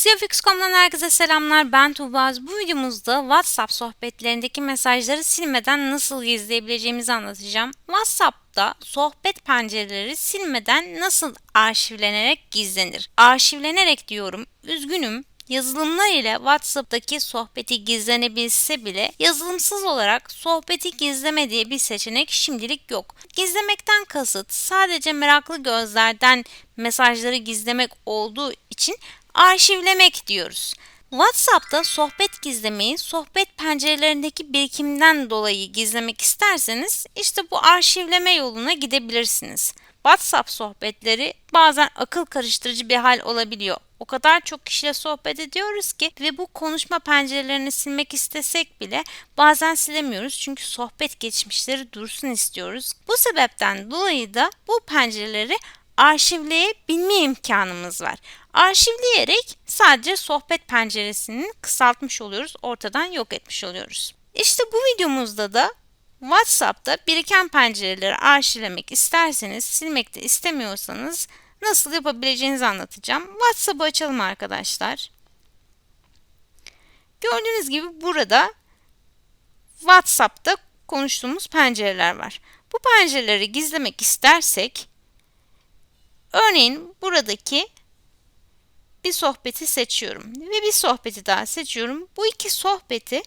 Siyafix.com'dan herkese selamlar. Ben Tuğbaz. Bu videomuzda WhatsApp sohbetlerindeki mesajları silmeden nasıl gizleyebileceğimizi anlatacağım. WhatsApp'ta sohbet pencereleri silmeden nasıl arşivlenerek gizlenir? Arşivlenerek diyorum. Üzgünüm. Yazılımlar ile WhatsApp'taki sohbeti gizlenebilse bile yazılımsız olarak sohbeti gizleme diye bir seçenek şimdilik yok. Gizlemekten kasıt sadece meraklı gözlerden mesajları gizlemek olduğu için arşivlemek diyoruz. WhatsApp'ta sohbet gizlemeyi sohbet pencerelerindeki birikimden dolayı gizlemek isterseniz işte bu arşivleme yoluna gidebilirsiniz. WhatsApp sohbetleri bazen akıl karıştırıcı bir hal olabiliyor. O kadar çok kişiyle sohbet ediyoruz ki ve bu konuşma pencerelerini silmek istesek bile bazen silemiyoruz çünkü sohbet geçmişleri dursun istiyoruz. Bu sebepten dolayı da bu pencereleri arşivleyebilme imkanımız var. Arşivleyerek sadece sohbet penceresini kısaltmış oluyoruz, ortadan yok etmiş oluyoruz. İşte bu videomuzda da WhatsApp'ta biriken pencereleri arşivlemek isterseniz, silmek de istemiyorsanız nasıl yapabileceğinizi anlatacağım. WhatsApp'ı açalım arkadaşlar. Gördüğünüz gibi burada WhatsApp'ta konuştuğumuz pencereler var. Bu pencereleri gizlemek istersek Örneğin buradaki bir sohbeti seçiyorum ve bir sohbeti daha seçiyorum. Bu iki sohbeti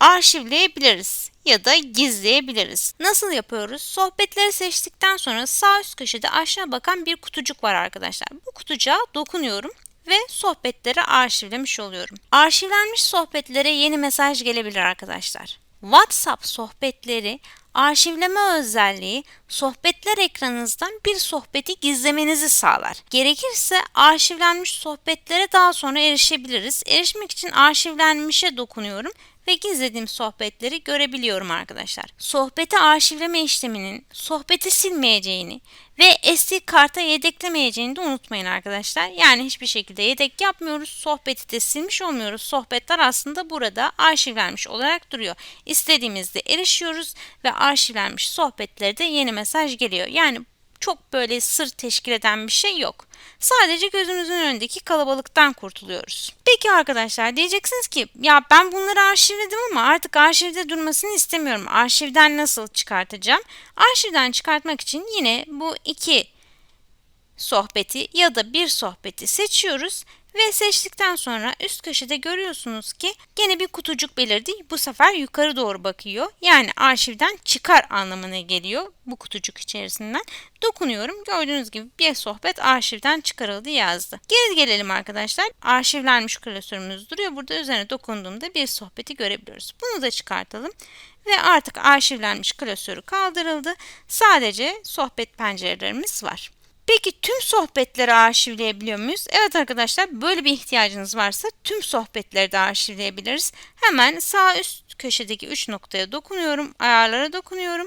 arşivleyebiliriz ya da gizleyebiliriz. Nasıl yapıyoruz? Sohbetleri seçtikten sonra sağ üst köşede aşağı bakan bir kutucuk var arkadaşlar. Bu kutucuğa dokunuyorum ve sohbetleri arşivlemiş oluyorum. Arşivlenmiş sohbetlere yeni mesaj gelebilir arkadaşlar. WhatsApp sohbetleri arşivleme özelliği sohbetler ekranınızdan bir sohbeti gizlemenizi sağlar. Gerekirse arşivlenmiş sohbetlere daha sonra erişebiliriz. Erişmek için arşivlenmişe dokunuyorum ve gizlediğim sohbetleri görebiliyorum arkadaşlar. Sohbeti arşivleme işleminin sohbeti silmeyeceğini ve SD karta yedeklemeyeceğini de unutmayın arkadaşlar. Yani hiçbir şekilde yedek yapmıyoruz. Sohbeti de silmiş olmuyoruz. Sohbetler aslında burada arşivlenmiş olarak duruyor. İstediğimizde erişiyoruz ve arşivlenmiş sohbetleri de yeni mesaj geliyor. Yani çok böyle sır teşkil eden bir şey yok. Sadece gözümüzün önündeki kalabalıktan kurtuluyoruz. Peki arkadaşlar diyeceksiniz ki ya ben bunları arşivledim ama artık arşivde durmasını istemiyorum. Arşivden nasıl çıkartacağım? Arşivden çıkartmak için yine bu iki sohbeti ya da bir sohbeti seçiyoruz ve seçtikten sonra üst köşede görüyorsunuz ki gene bir kutucuk belirdi. Bu sefer yukarı doğru bakıyor. Yani arşivden çıkar anlamına geliyor bu kutucuk içerisinden. Dokunuyorum. Gördüğünüz gibi bir sohbet arşivden çıkarıldı yazdı. Geri gelelim arkadaşlar. Arşivlenmiş klasörümüz duruyor. Burada üzerine dokunduğumda bir sohbeti görebiliyoruz. Bunu da çıkartalım. Ve artık arşivlenmiş klasörü kaldırıldı. Sadece sohbet pencerelerimiz var. Peki tüm sohbetleri arşivleyebiliyor muyuz? Evet arkadaşlar böyle bir ihtiyacınız varsa tüm sohbetleri de arşivleyebiliriz. Hemen sağ üst köşedeki 3 noktaya dokunuyorum. Ayarlara dokunuyorum.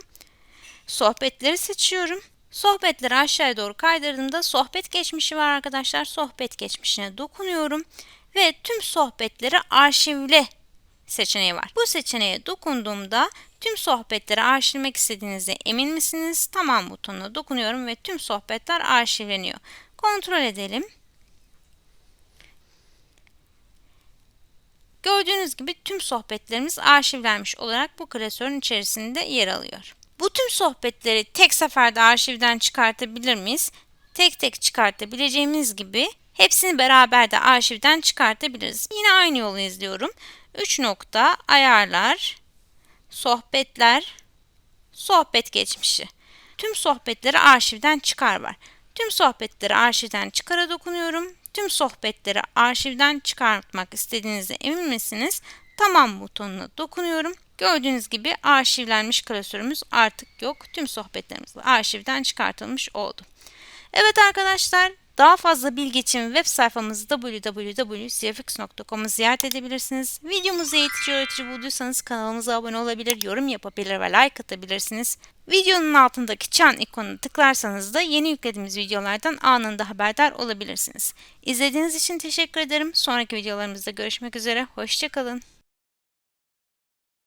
Sohbetleri seçiyorum. Sohbetleri aşağıya doğru kaydırdığımda sohbet geçmişi var arkadaşlar. Sohbet geçmişine dokunuyorum ve tüm sohbetleri arşivle seçeneği var. Bu seçeneğe dokunduğumda tüm sohbetleri arşivlemek istediğinizde emin misiniz? Tamam butonuna dokunuyorum ve tüm sohbetler arşivleniyor. Kontrol edelim. Gördüğünüz gibi tüm sohbetlerimiz arşivlenmiş olarak bu klasörün içerisinde yer alıyor. Bu tüm sohbetleri tek seferde arşivden çıkartabilir miyiz? Tek tek çıkartabileceğimiz gibi hepsini beraber de arşivden çıkartabiliriz. Yine aynı yolu izliyorum. 3 nokta ayarlar, sohbetler, sohbet geçmişi. Tüm sohbetleri arşivden çıkar var. Tüm sohbetleri arşivden çıkara dokunuyorum. Tüm sohbetleri arşivden çıkartmak istediğinizde emin misiniz? Tamam butonuna dokunuyorum. Gördüğünüz gibi arşivlenmiş klasörümüz artık yok. Tüm sohbetlerimiz arşivden çıkartılmış oldu. Evet arkadaşlar daha fazla bilgi için web sayfamız www.cfx.com'u ziyaret edebilirsiniz. Videomuzu eğitici öğretici bulduysanız kanalımıza abone olabilir, yorum yapabilir ve like atabilirsiniz. Videonun altındaki çan ikonuna tıklarsanız da yeni yüklediğimiz videolardan anında haberdar olabilirsiniz. İzlediğiniz için teşekkür ederim. Sonraki videolarımızda görüşmek üzere. Hoşçakalın.